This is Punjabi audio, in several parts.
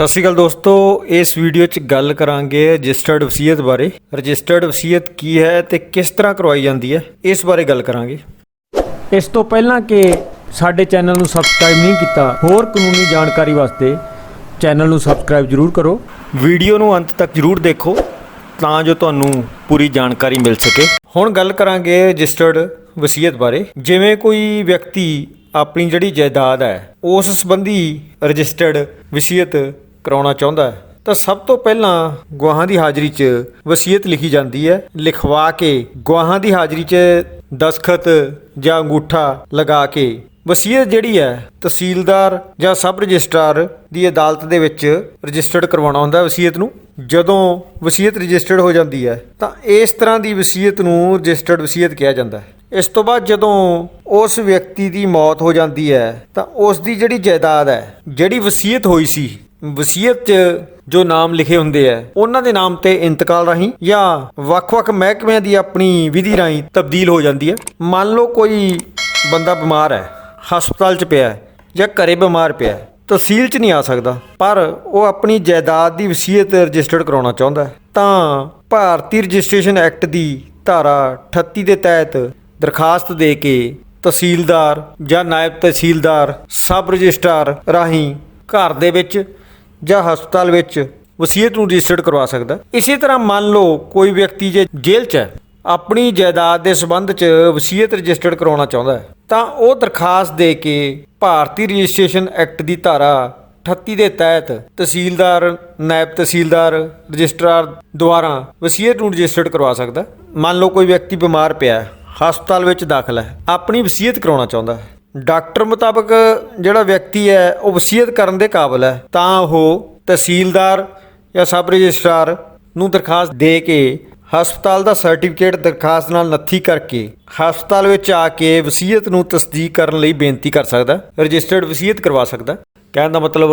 ਸਤਿ ਸ਼੍ਰੀ ਅਕਾਲ ਦੋਸਤੋ ਇਸ ਵੀਡੀਓ 'ਚ ਗੱਲ ਕਰਾਂਗੇ ਰਜਿਸਟਰਡ ਵਸੀਅਤ ਬਾਰੇ। ਰਜਿਸਟਰਡ ਵਸੀਅਤ ਕੀ ਹੈ ਤੇ ਕਿਸ ਤਰ੍ਹਾਂ ਕਰਵਾਈ ਜਾਂਦੀ ਹੈ ਇਸ ਬਾਰੇ ਗੱਲ ਕਰਾਂਗੇ। ਇਸ ਤੋਂ ਪਹਿਲਾਂ ਕਿ ਸਾਡੇ ਚੈਨਲ ਨੂੰ ਸਬਸਕ੍ਰਾਈਬ ਨਹੀਂ ਕੀਤਾ ਹੋਰ ਕਾਨੂੰਨੀ ਜਾਣਕਾਰੀ ਵਾਸਤੇ ਚੈਨਲ ਨੂੰ ਸਬਸਕ੍ਰਾਈਬ ਜ਼ਰੂਰ ਕਰੋ। ਵੀਡੀਓ ਨੂੰ ਅੰਤ ਤੱਕ ਜਰੂਰ ਦੇਖੋ ਤਾਂ ਜੋ ਤੁਹਾਨੂੰ ਪੂਰੀ ਜਾਣਕਾਰੀ ਮਿਲ ਸਕੇ। ਹੁਣ ਗੱਲ ਕਰਾਂਗੇ ਰਜਿਸਟਰਡ ਵਸੀਅਤ ਬਾਰੇ। ਜਿਵੇਂ ਕੋਈ ਵਿਅਕਤੀ ਆਪਣੀ ਜਿਹੜੀ ਜਾਇਦਾਦ ਹੈ ਉਸ ਸੰਬੰਧੀ ਰਜਿਸਟਰਡ ਵਸੀਅਤ ਕਰਾਉਣਾ ਚਾਹੁੰਦਾ ਹੈ। ਤਾਂ ਸਭ ਤੋਂ ਪਹਿਲਾਂ ਗਵਾਹਾਂ ਦੀ ਹਾਜ਼ਰੀ 'ਚ ਵਸੀਅਤ ਲਿਖੀ ਜਾਂਦੀ ਹੈ। ਲਿਖਵਾ ਕੇ ਗਵਾਹਾਂ ਦੀ ਹਾਜ਼ਰੀ 'ਚ ਦਸਖਤ ਜਾਂ ਅੰਗੂਠਾ ਲਗਾ ਕੇ। ਵਸੀਅਤ ਜਿਹੜੀ ਹੈ, ਤਹਿਸੀਲਦਾਰ ਜਾਂ ਸਬ ਰਜਿਸਟਰਾਰ ਦੀ ਅਦਾਲਤ ਦੇ ਵਿੱਚ ਰਜਿਸਟਰਡ ਕਰਵਾਉਣਾ ਹੁੰਦਾ ਵਸੀਅਤ ਨੂੰ। ਜਦੋਂ ਵਸੀਅਤ ਰਜਿਸਟਰਡ ਹੋ ਜਾਂਦੀ ਹੈ, ਤਾਂ ਇਸ ਤਰ੍ਹਾਂ ਦੀ ਵਸੀਅਤ ਨੂੰ ਰਜਿਸਟਰਡ ਵਸੀਅਤ ਕਿਹਾ ਜਾਂਦਾ ਹੈ। ਇਸ ਤੋਂ ਬਾਅਦ ਜਦੋਂ ਉਸ ਵਿਅਕਤੀ ਦੀ ਮੌਤ ਹੋ ਜਾਂਦੀ ਹੈ, ਤਾਂ ਉਸ ਦੀ ਜਿਹੜੀ ਜਾਇਦਾਦ ਹੈ, ਜਿਹੜੀ ਵਸੀਅਤ ਹੋਈ ਸੀ ਵਸੀਅਤ 'ਚ ਜੋ ਨਾਮ ਲਿਖੇ ਹੁੰਦੇ ਆ, ਉਹਨਾਂ ਦੇ ਨਾਮ ਤੇ ਇੰਤਕਾਲ ਰਾਹੀਂ ਜਾਂ ਵੱਖ-ਵੱਖ ਮਹਿਕਮਿਆਂ ਦੀ ਆਪਣੀ ਵਿਧੀ ਰਾਹੀਂ ਤਬਦੀਲ ਹੋ ਜਾਂਦੀ ਹੈ। ਮੰਨ ਲਓ ਕੋਈ ਬੰਦਾ ਬਿਮਾਰ ਹੈ, ਹਸਪਤਾਲ 'ਚ ਪਿਆ ਹੈ ਜਾਂ ਘਰੇ ਬਿਮਾਰ ਪਿਆ ਹੈ, ਤਹਿਸੀਲ 'ਚ ਨਹੀਂ ਆ ਸਕਦਾ, ਪਰ ਉਹ ਆਪਣੀ ਜਾਇਦਾਦ ਦੀ ਵਸੀਅਤ ਰਜਿਸਟਰਡ ਕਰਾਉਣਾ ਚਾਹੁੰਦਾ ਹੈ, ਤਾਂ ਭਾਰਤੀ ਰਜਿਸਟ੍ਰੇਸ਼ਨ ਐਕਟ ਦੀ ਧਾਰਾ 38 ਦੇ ਤਹਿਤ ਦਰਖਾਸਤ ਦੇ ਕੇ ਤਹਿਸੀਲਦਾਰ ਜਾਂ ਨਾਇਬ ਤਹਿਸੀਲਦਾਰ ਸਬ ਰਜਿਸਟਰਾਰ ਰਾਹੀਂ ਘਰ ਦੇ ਵਿੱਚ ਜਾਂ ਹਸਪਤਾਲ ਵਿੱਚ ਵਸੀਅਤ ਨੂੰ ਰਜਿਸਟਰਡ ਕਰਵਾ ਸਕਦਾ ਇਸੇ ਤਰ੍ਹਾਂ ਮੰਨ ਲਓ ਕੋਈ ਵਿਅਕਤੀ ਜੇ ਜੇਲ੍ਹ 'ਚ ਹੈ, ਆਪਣੀ ਜਾਇਦਾਦ ਦੇ ਸਬੰਧ 'ਚ ਵਸੀਅਤ ਰਜਿਸਟਰਡ ਕਰਾਉਣਾ ਚਾਹੁੰਦਾ ਹੈ, ਤਾਂ ਉਹ ਦਰਖਾਸਤ ਦੇ ਕੇ ਭਾਰਤੀ ਰਜਿਸਟ੍ਰੇਸ਼ਨ ਐਕਟ ਦੀ ਧਾਰਾ 38 ਦੇ ਤਹਿਤ ਤਹਿਸੀਲਦਾਰ, ਨਾਇਬ ਤਹਿਸੀਲਦਾਰ, ਰਜਿਸਟਰਾਰ ਦੁਆਰਾ ਵਸੀਅਤ ਨੂੰ ਰਜਿਸਟਰਡ ਕਰਵਾ ਸਕਦਾ ਮੰਨ ਲਓ ਕੋਈ ਵਿਅਕਤੀ ਬਿਮਾਰ ਪਿਆ ਹੈ, ਹਸਪਤਾਲ ਵਿੱਚ ਦਾਖਲ ਹੈ, ਆਪਣੀ ਵਸੀਅਤ ਕਰਾਉਣਾ ਚਾਹੁੰਦਾ ਹੈ। ਡਾਕਟਰ ਮੁਤਾਬਕ ਜਿਹੜਾ ਵਿਅਕਤੀ ਹੈ, ਉਹ ਵਸੀਅਤ ਕਰਨ ਦੇ ਕਾਬਿਲ ਹੈ। ਤਾਂ ਉਹ ਤਹਿਸੀਲਦਾਰ ਜਾਂ ਸਬ ਰਜਿਸਟਰਾਰ ਨੂੰ ਦਰਖਾਸਤ ਦੇ ਕੇ ਹਸਪਤਾਲ ਦਾ ਸਰਟੀਫਿਕੇਟ ਦਰਖਾਸਤ ਨਾਲ ਨੱਥੀ ਕਰਕੇ ਹਸਪਤਾਲ ਵਿੱਚ ਆ ਕੇ ਵਸੀਅਤ ਨੂੰ ਤਸਦੀਕ ਕਰਨ ਲਈ ਬੇਨਤੀ ਕਰ ਸਕਦਾ ਰਜਿਸਟਰਡ ਵਸੀਅਤ ਕਰਵਾ ਸਕਦਾ ਕਹਿਣ ਦਾ ਮਤਲਬ,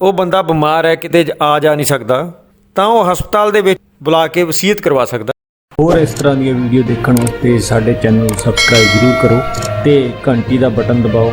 ਉਹ ਬੰਦਾ ਬਿਮਾਰ ਹੈ, ਕਿਤੇ ਆ ਜਾ ਨਹੀਂ ਸਕਦਾ, ਤਾਂ ਉਹ ਹਸਪਤਾਲ ਦੇ ਵਿੱਚ ਬੁਲਾ ਕੇ ਵਸੀਅਤ ਕਰਵਾ ਸਕਦਾ ਹੋਰ ਇਸ ਤਰ੍ਹਾਂ ਦੀਆਂ ਵੀਡੀਓ ਦੇਖਣ ਵਾਸਤੇ ਸਾਡੇ ਚੈਨਲ ਨੂੰ ਸਬਸਕ੍ਰਾਈਬ ਜ਼ਰੂਰ ਕਰੋ ਤੇ ਘੰਟੀ ਦਾ ਬਟਨ ਦਬਾਓ।